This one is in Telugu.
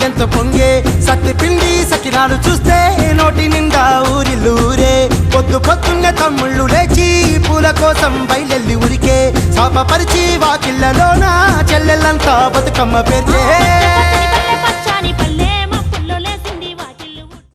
నిందే గుండెంత పొంగే సత్తి పిండి సకిరాలు చూస్తే నోటి నిండా ఊరిల్లూరే పొద్దు పొద్దున్నే తమ్ముళ్ళు లేచి పూల కోసం బయలెల్లి ఉరికే. శాపపరిచి వాకిళ్ళలోన చెల్లెళ్ళంతా బతుకమ్మ పేర్చే.